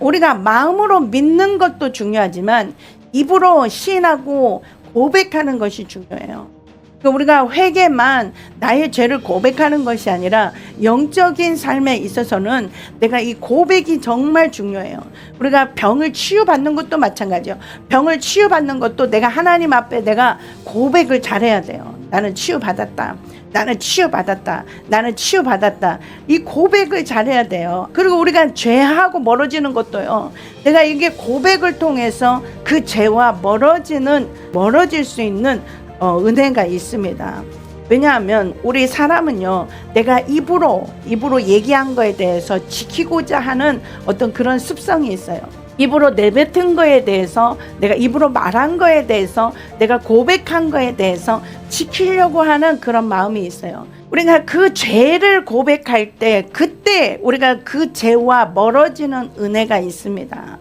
우리가 마음으로 믿는 것도 중요하지만 입으로 시인하고 고백하는 것이 중요해요. 그러니까 우리가 회개만 나의 죄를 고백하는 것이 아니라 영적인 삶에 있어서는 내가 이 고백이 정말 중요해요. 우리가 병을 치유받는 것도 마찬가지예요. 병을 치유받는 것도 내가 하나님 앞에 내가 고백을 잘해야 돼요. 나는 치유받았다. 나는 치유받았다. 나는 치유받았다. 이 고백을 잘해야 돼요. 그리고 우리가 죄하고 멀어지는 것도요. 내가 이게 고백을 통해서 그 죄와 멀어지는 멀어질 수 있는 어, 은혜가 있습니다. 왜냐하면 우리 사람은요, 내가 입으로 입으로 얘기한 거에 대해서 지키고자 하는 어떤 그런 습성이 있어요. 입으로 내뱉은 거에 대해서 내가 입으로 말한 거에 대해서 내가 고백한 거에 대해서 지키려고 하는 그런 마음이 있어요. 우리가 그 죄를 고백할 때 그때 우리가 그 죄와 멀어지는 은혜가 있습니다.